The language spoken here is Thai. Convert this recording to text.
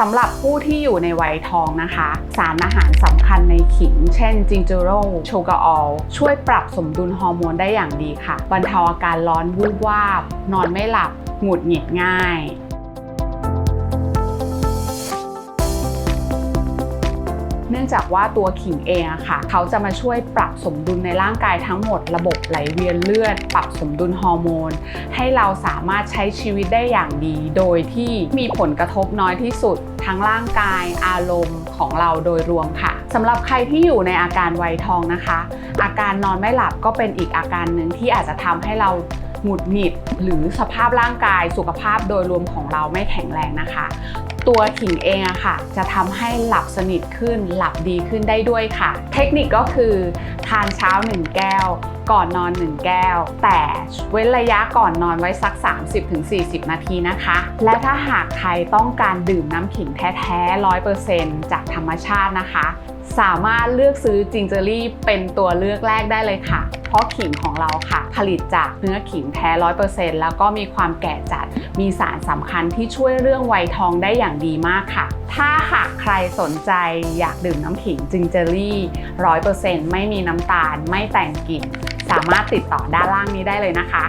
สำหรับผู้ที่อยู่ในวัยทองนะคะ สารอาหารสำคัญในขิง เช่นจิงเจโรโชกาออล ช่วยปรับสมดุลฮอร์โมนได้อย่างดีค่ะ บรรเทาอาการร้อนวูบวาบ นอนไม่หลับ หงุดหงิดง่าย นื่องจากว่าตัวขิงเองอะค่ะ เขาจะมาช่วยปรับสมดุลในร่างกายทั้งหมดระบบไหลเวียนเลือด ปรับสมดุลฮอร์โมน ให้เราสามารถใช้ชีวิตได้อย่างดี โดยที่มีผลกระทบน้อยที่สุด ทั้งร่างกายอารมณ์ของเราโดยรวมค่ะสำหรับใครที่อยู่ในอาการวัยทองนะคะ อาการนอนไม่หลับก็เป็นอีกอาการหนึ่งที่อาจจะทำให้เรา หงุดหงิด หรือสภาพร่างกายสุขภาพโดยรวมของเราไม่แข็งแรงนะคะ ตัวขิงเองอะค่ะ จะทำให้หลับสนิทขึ้นหลับดีขึ้นได้ด้วยค่ะ เทคนิคก็คือทานเช้า 1 แก้วก่อนนอน 1 แก้ว แต่เว้นระยะก่อนนอนไว้สัก 30-40 นาทีนะคะ และถ้าหากใครต้องการดื่มน้ำขิงแท้ๆ 100%จากธรรมชาตินะคะ สามารถเลือกซื้อจิงเจอรี่เป็นตัวเลือกแรกได้เลยค่ะ เพราะขิงของเราค่ะ ผลิตจากเนื้อขิงแท้100%แล้วก็มีความแก่จัด มีสารสำคัญที่ช่วยเรื่องไวทองได้อย่างดีมากค่ะ ถ้าหากใครสนใจอยากดื่มน้ำขิงจิงเจอรี่100%ไม่มีน้ำตาล ไม่แต่งกลิ่น สามารถติดต่อด้านล่างนี้ได้เลยนะคะ